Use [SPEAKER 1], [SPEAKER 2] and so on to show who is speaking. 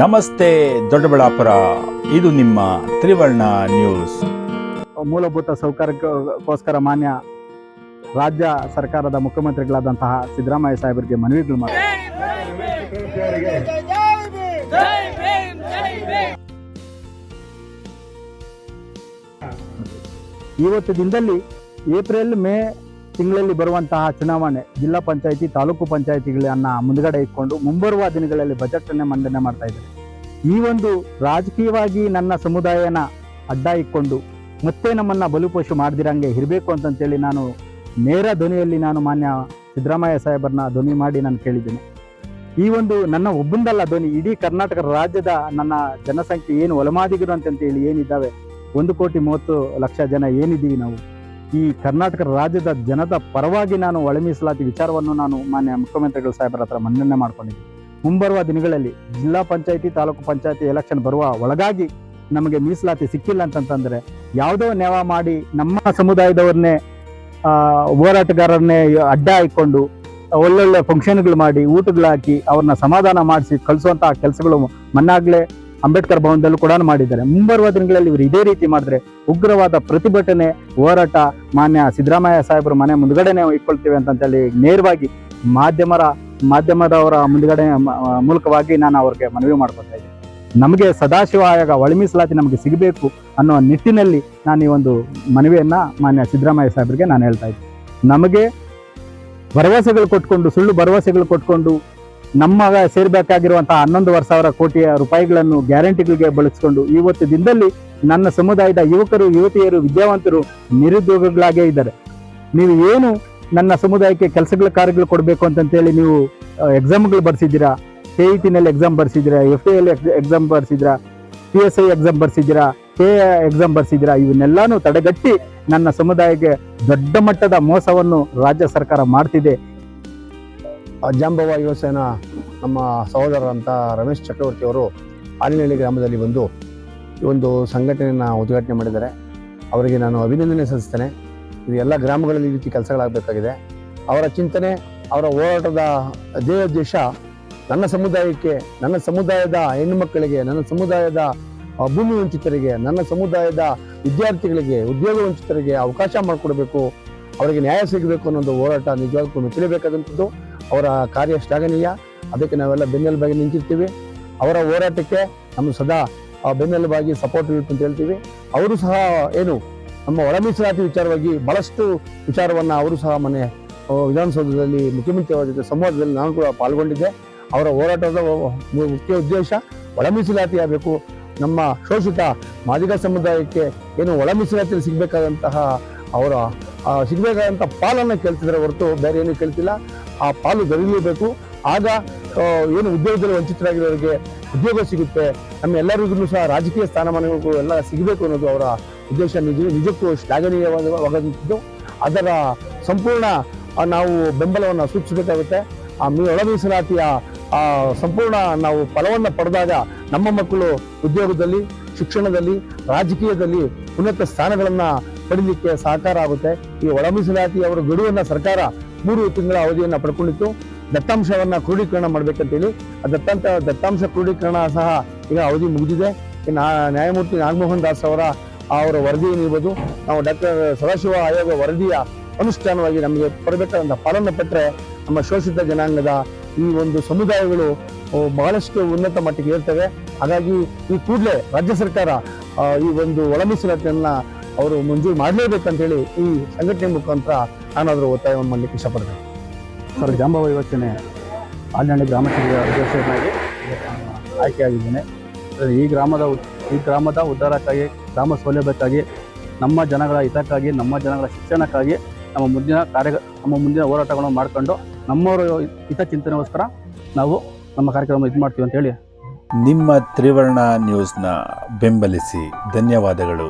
[SPEAKER 1] ನಮಸ್ತೆ ದೊಡ್ಡಬಳ್ಳಾಪುರ. ಇದು ನಿಮ್ಮ ತ್ರಿವರ್ಣ ನ್ಯೂಸ್.
[SPEAKER 2] ಮೂಲಭೂತ ಸೌಕರ್ಯಕ್ಕೋಸ್ಕರ ಮಾನ್ಯ ರಾಜ್ಯ ಸರ್ಕಾರದ ಮುಖ್ಯಮಂತ್ರಿಗಳಾದಂತಹ ಸಿದ್ದರಾಮಯ್ಯ ಸಾಹೇಬರಿಗೆ ಮನವಿಗಳು ಮಾಡಿ. ಇವತ್ತು ದಿನದಲ್ಲಿ ಏಪ್ರಿಲ್ ಮೇ ತಿಂಗಳಲ್ಲಿ ಬರುವಂತಹ ಚುನಾವಣೆ ಜಿಲ್ಲಾ ಪಂಚಾಯಿತಿ, ತಾಲೂಕು ಪಂಚಾಯಿತಿಗಳನ್ನ ಮುಂದುಗಡೆ ಇಟ್ಕೊಂಡು ಮುಂಬರುವ ದಿನಗಳಲ್ಲಿ ಬಜೆಟ್ ಅನ್ನೇ ಮಂಡನೆ ಮಾಡ್ತಾ ಇದ್ದಾರೆ. ಈ ಒಂದು ರಾಜಕೀಯವಾಗಿ ನನ್ನ ಸಮುದಾಯನ ಅಡ್ಡ ಇಟ್ಕೊಂಡು ಮತ್ತೆ ನಮ್ಮನ್ನ ಬಲುಪೋಷು ಮಾಡ್ದಿರಂಗೆ ಇರಬೇಕು ಅಂತಂತೇಳಿ ನಾನು ನೇರ ಧ್ವನಿಯಲ್ಲಿ ನಾನು ಮಾನ್ಯ ಸಿದ್ದರಾಮಯ್ಯ ಸಾಹೇಬರನ್ನ ಧ್ವನಿ ಮಾಡಿ ನಾನು ಕೇಳಿದ್ದೀನಿ. ಈ ಒಂದು ನನ್ನ ಒಬ್ಬಂದಲ್ಲ ಧ್ವನಿ, ಇಡೀ ಕರ್ನಾಟಕ ರಾಜ್ಯದ ನನ್ನ ಜನಸಂಖ್ಯೆ ಏನು ಒಲಮಾದಿಗರು ಅಂತಂತೇಳಿ ಏನಿದ್ದಾವೆ? ಒಂದು ಕೋಟಿ ಮೂವತ್ತು ಲಕ್ಷ ಜನ ಏನಿದ್ದೀವಿ ನಾವು? ಈ ಕರ್ನಾಟಕ ರಾಜ್ಯದ ಜನದ ಪರವಾಗಿ ನಾನು ಒಳ ಮೀಸಲಾತಿ ವಿಚಾರವನ್ನು ನಾನು ಮಾನ್ಯ ಮುಖ್ಯಮಂತ್ರಿಗಳು ಸಾಹೇಬರ ಹತ್ರ ಮನ್ನಣೆ ಮಾಡ್ಕೊಂಡಿದ್ದೀನಿ. ಮುಂಬರುವ ದಿನಗಳಲ್ಲಿ ಜಿಲ್ಲಾ ಪಂಚಾಯಿತಿ, ತಾಲೂಕು ಪಂಚಾಯಿತಿ ಎಲೆಕ್ಷನ್ ಬರುವ ಒಳಗಾಗಿ ನಮಗೆ ಮೀಸಲಾತಿ ಸಿಕ್ಕಿಲ್ಲ ಅಂತಂತಂದ್ರೆ ಯಾವುದೋ ನೆವ ಮಾಡಿ ನಮ್ಮ ಸಮುದಾಯದವ್ರನ್ನೇ ಹೋರಾಟಗಾರರನ್ನೇ ಅಡ್ಡ ಇಟ್ಕೊಂಡು ಒಳ್ಳೊಳ್ಳೆ ಫಂಕ್ಷನ್ಗಳು ಮಾಡಿ ಊಟಗಳು ಹಾಕಿ ಅವ್ರನ್ನ ಸಮಾಧಾನ ಮಾಡಿಸಿ ಕಳಿಸುವಂತಹ ಕೆಲಸಗಳು ಮೊನ್ನಾಗ್ಲೇ ಅಂಬೇಡ್ಕರ್ ಭವನದಲ್ಲೂ ಕೂಡ ಮಾಡಿದ್ದಾರೆ. ಮುಂಬರುವ ದಿನಗಳಲ್ಲಿ ಇವರು ಇದೇ ರೀತಿ ಮಾಡಿದ್ರೆ ಉಗ್ರವಾದ ಪ್ರತಿಭಟನೆ, ಹೋರಾಟ ಮಾನ್ಯ ಸಿದ್ದರಾಮಯ್ಯ ಸಾಹೇಬರು ಮನೆ ಮುಂದ್ಗಡೆನೆ ಇಟ್ಕೊಳ್ತೀವಿ ಹೇಳಿ ನೇರವಾಗಿ ಮಾಧ್ಯಮರ, ಮಾಧ್ಯಮದವರ ಮುಂದ್ಗಡೆ ಮೂಲಕವಾಗಿ ನಾನು ಅವ್ರಿಗೆ ಮನವಿ ಮಾಡ್ಕೊತಾ ಇದ್ದೀನಿ. ನಮಗೆ ಸದಾಶಿವ ಆಯೋಗ ಒಳಮೀಸಲಾತಿ ನಮಗೆ ಸಿಗಬೇಕು ಅನ್ನೋ ನಿಟ್ಟಿನಲ್ಲಿ ನಾನು ಈ ಒಂದು ಮನವಿಯನ್ನ ಮಾನ್ಯ ಸಿದ್ದರಾಮಯ್ಯ ಸಾಹೇಬರಿಗೆ ನಾನು ಹೇಳ್ತಾ ಇದ್ದೀನಿ. ನಮಗೆ ಭರವಸೆಗಳು ಕೊಟ್ಕೊಂಡು, ಸುಳ್ಳು ಭರವಸೆಗಳು ಕೊಟ್ಕೊಂಡು ನಮ್ಮ ಸೇರ್ಬೇಕಾಗಿರುವಂತಹ ಹನ್ನೊಂದುವರೆ ಸಾವಿರ ಕೋಟಿಯ ರೂಪಾಯಿಗಳನ್ನು ಗ್ಯಾರಂಟಿಗಳಿಗೆ ಬಳಸಿಕೊಂಡು ಇವತ್ತು ದಿನದಲ್ಲಿ ನನ್ನ ಸಮುದಾಯದ ಯುವಕರು, ಯುವತಿಯರು, ವಿದ್ಯಾವಂತರು ನಿರುದ್ಯೋಗಿಗಳಾಗೇ ಇದ್ದಾರೆ. ನೀವು ಏನು ನನ್ನ ಸಮುದಾಯಕ್ಕೆ ಕೆಲಸಗಳ ಕಾರ್ಯಗಳು ಕೊಡಬೇಕು ಅಂತಂತೇಳಿ ನೀವು ಎಕ್ಸಾಮ್ಗಳು ಬರ್ಸಿದ್ದೀರಾ? ಕೆ ಇ ಟಿನಲ್ಲಿ ಎಕ್ಸಾಮ್ ಬರ್ಸಿದ್ದೀರಾ? ಎಫ್ ಎಲ್ ಎಕ್ಸಾಮ್ ಬರ್ಸಿದ್ದೀರಾ? ಪಿ ಎಸ್ ಐ ಎಕ್ಸಾಮ್ ಬರ್ಸಿದ್ದೀರಾ? ಕೆ ಎಕ್ಸಾಮ್ ಬರ್ಸಿದ್ದೀರಾ? ಇವನ್ನೆಲ್ಲಾನು ತಡೆಗಟ್ಟಿ ನನ್ನ ಸಮುದಾಯಕ್ಕೆ ದೊಡ್ಡ ಮಟ್ಟದ ಮೋಸವನ್ನು ರಾಜ್ಯ ಸರ್ಕಾರ ಮಾಡ್ತಿದೆ.
[SPEAKER 3] ಜಾಂಬವ ಯುವಸೇನ ನಮ್ಮ ಸಹೋದರರಂತ ರಮೇಶ್ ಚಕ್ರವರ್ತಿ ಅವರು ಆಲಿನಹಳ್ಳಿ ಗ್ರಾಮದಲ್ಲಿ ಬಂದು ಈ ಒಂದು ಸಂಘಟನೆಯನ್ನು ಉದ್ಘಾಟನೆ ಮಾಡಿದ್ದಾರೆ. ಅವರಿಗೆ ನಾನು ಅಭಿನಂದನೆ ಸಲ್ಲಿಸ್ತೇನೆ. ಇದು ಎಲ್ಲ ಗ್ರಾಮಗಳಲ್ಲಿ ಈ ರೀತಿ ಕೆಲಸಗಳಾಗಬೇಕಾಗಿದೆ. ಅವರ ಚಿಂತನೆ, ಅವರ ಹೋರಾಟದ ಧ್ಯೇಯೋದ್ದೇಶ ನನ್ನ ಸಮುದಾಯಕ್ಕೆ, ನನ್ನ ಸಮುದಾಯದ ಹೆಣ್ಣು ಮಕ್ಕಳಿಗೆ ನನ್ನ ಸಮುದಾಯದ ಭೂಮಿ ವಂಚಿತರಿಗೆ, ನನ್ನ ಸಮುದಾಯದ ವಿದ್ಯಾರ್ಥಿಗಳಿಗೆ, ಉದ್ಯೋಗ ವಂಚಿತರಿಗೆ ಅವಕಾಶ ಮಾಡಿಕೊಡಬೇಕು, ಅವರಿಗೆ ನ್ಯಾಯ ಸಿಗಬೇಕು ಅನ್ನೋದು ಹೋರಾಟ ನಿಜವಾಗ್ಲೂ ಮೆಚ್ಚಲೇಬೇಕಾದಂಥದ್ದು ಅವರ ಕಾರ್ಯ ಶ್ಲಾಘನೀಯ. ಅದಕ್ಕೆ ನಾವೆಲ್ಲ ಬೆನ್ನೆಲುಬಾಗಿ ನಿಂತಿರ್ತೀವಿ. ಅವರ ಹೋರಾಟಕ್ಕೆ ನಮ್ಮ ಸದಾ ಬೆನ್ನೆಲುಬಾಗಿ ಸಪೋರ್ಟ್ ಇರುತ್ತೆ ಅಂತ ಹೇಳ್ತೀವಿ. ಅವರು ಸಹ ಏನು ನಮ್ಮ ಒಳ ಮೀಸಲಾತಿ ವಿಚಾರವಾಗಿ ಬಹಳಷ್ಟು ವಿಚಾರವನ್ನು ಅವರು ಸಹ ಮೊನ್ನೆ ಆ, ವಿಧಾನಸೌಧದಲ್ಲಿ ಮುಖ್ಯಮಂತ್ರಿ ಅವರ ಜೊತೆ ಸಂವಾದದಲ್ಲಿ ನಾನು ಕೂಡ ಪಾಲ್ಗೊಂಡಿದ್ದೆ. ಅವರ ಹೋರಾಟದ ಮುಖ್ಯ ಉದ್ದೇಶ ಒಳ ಮೀಸಲಾತಿ ಆಗಬೇಕು. ನಮ್ಮ ಶೋಷಿತ ಮಾದಿಗ ಸಮುದಾಯಕ್ಕೆ ಏನು ಒಳ ಮೀಸಲಾತಿಯಲ್ಲಿ ಸಿಗಬೇಕಾದಂತಹ ಅವರ ಸಿಗಬೇಕಾದಂಥ ಪಾಲನ್ನು ಕೇಳ್ತಿದ್ದಾರೆ ಹೊರತು ಬೇರೆ ಏನೂ ಕೇಳ್ತಿಲ್ಲ. ಆ ಪಾಲು ದೊರೆಯಲೇಬೇಕು. ಆಗ ಏನು ಉದ್ಯೋಗದಲ್ಲಿ ವಂಚಿತರಾಗಿರೋರಿಗೆ ಉದ್ಯೋಗ ಸಿಗುತ್ತೆ. ನಮ್ಮ ಎಲ್ಲರಿಗೂ ಸಹ ರಾಜಕೀಯ ಸ್ಥಾನಮಾನಗಳು ಎಲ್ಲ ಸಿಗಬೇಕು ಅನ್ನೋದು ಅವರ ಉದ್ದೇಶ. ನಿಜ ನಿಜಕ್ಕೂ ಶ್ಲಾಘನೀಯವಾದಂಥದ್ದು ಅದರ ಸಂಪೂರ್ಣ ನಾವು ಬೆಂಬಲವನ್ನು ಸೂಚಿಸಬೇಕಾಗುತ್ತೆ. ಆ, ಮೀ ಒಳ ಮೀಸಲಾತಿಯ ಸಂಪೂರ್ಣ ನಾವು ಫಲವನ್ನು ಪಡೆದಾಗ ನಮ್ಮ ಮಕ್ಕಳು ಉದ್ಯೋಗದಲ್ಲಿ, ಶಿಕ್ಷಣದಲ್ಲಿ, ರಾಜಕೀಯದಲ್ಲಿ ಉನ್ನತ ಸ್ಥಾನಗಳನ್ನ ಪಡೀಲಿಕ್ಕೆ ಸಹಕಾರ ಆಗುತ್ತೆ. ಈ ಒಳ ಮೀಸಲಾತಿ ಅವರ ಗಡುವನ್ನ ಸರ್ಕಾರ ಮೂರು ತಿಂಗಳ ಅವಧಿಯನ್ನು ಪಡ್ಕೊಂಡಿತ್ತು. ದತ್ತಾಂಶವನ್ನು ಕ್ರೋಢೀಕರಣ ಮಾಡಬೇಕಂತೇಳಿ. ಆ ದತ್ತಾಂಶ ದತ್ತಾಂಶ ಕ್ರೋಢೀಕರಣ ಸಹ ಈಗ ಅವಧಿ ಮುಗಿದಿದೆ. ನ್ಯಾಯಮೂರ್ತಿ ನಾಗಮೋಹನ್ ದಾಸ್ ಅವರ ಅವರ ವರದಿ ಏನಿರ್ಬೋದು, ನಾವು ಡಾಕ್ಟರ್ ಸದಾಶಿವ ಆಯೋಗ ವರದಿಯ ಅನುಷ್ಠಾನವಾಗಿ ನಮಗೆ ಕೊಡಬೇಕಾದಂಥ ಪಾಲನೆ ಪಟ್ಟರೆ ನಮ್ಮ ಶೋಷಿತ ಜನಾಂಗದ ಈ ಒಂದು ಸಮುದಾಯಗಳು ಬಹಳಷ್ಟು ಉನ್ನತ ಮಟ್ಟಿಗೆ ಇರ್ತವೆ ಹಾಗಾಗಿ ಈ ಕೂಡಲೇ ರಾಜ್ಯ ಸರ್ಕಾರ ಈ ಒಂದು ಒಳ ಅವರು ಮಂಜೂರು ಮಾಡಲೇಬೇಕಂತೇಳಿ ಈ ಸಂಘಟನೆ ಮುಖಾಂತರ ನಾನಾದರೂ ಒತ್ತಾಯವನ್ನು ಮಾಡಲಿಕ್ಕೆ ಇಷ್ಟಪಡ್ತೇನೆ.
[SPEAKER 2] ಸರ್ ಜಾಂಬವ ಯೋಚನೆ ಆಲ್ನಹಳ್ಳಿ ಗ್ರಾಮ ಸಭೆಯ ಅಧ್ಯಕ್ಷರಾಗಿ ಆಯ್ಕೆಯಾಗಿದ್ದೇನೆ. ಈ ಗ್ರಾಮದ ಈ ಗ್ರಾಮದ ಉದ್ಧಾರಕ್ಕಾಗಿ ಗ್ರಾಮ ಸೌಲಭ್ಯಕ್ಕಾಗಿ ನಮ್ಮ ಜನಗಳ ಹಿತಕ್ಕಾಗಿ ನಮ್ಮ ಜನಗಳ ಶಿಕ್ಷಣಕ್ಕಾಗಿ ನಮ್ಮ ಮುಂದಿನ ಕಾರ್ಯ ನಮ್ಮ ಮುಂದಿನ ಹೋರಾಟಗಳನ್ನು ಮಾಡಿಕೊಂಡು ನಮ್ಮವರ ಹಿತಚಿಂತನೆಗೋಸ್ಕರ ನಾವು ನಮ್ಮ ಕಾರ್ಯಕ್ರಮ ಇದು ಮಾಡ್ತೀವಿ ಅಂತ ಹೇಳಿ.
[SPEAKER 1] ನಿಮ್ಮ ತ್ರಿವರ್ಣ ನ್ಯೂಸ್ನ ಬೆಂಬಲಿಸಿ ಧನ್ಯವಾದಗಳು.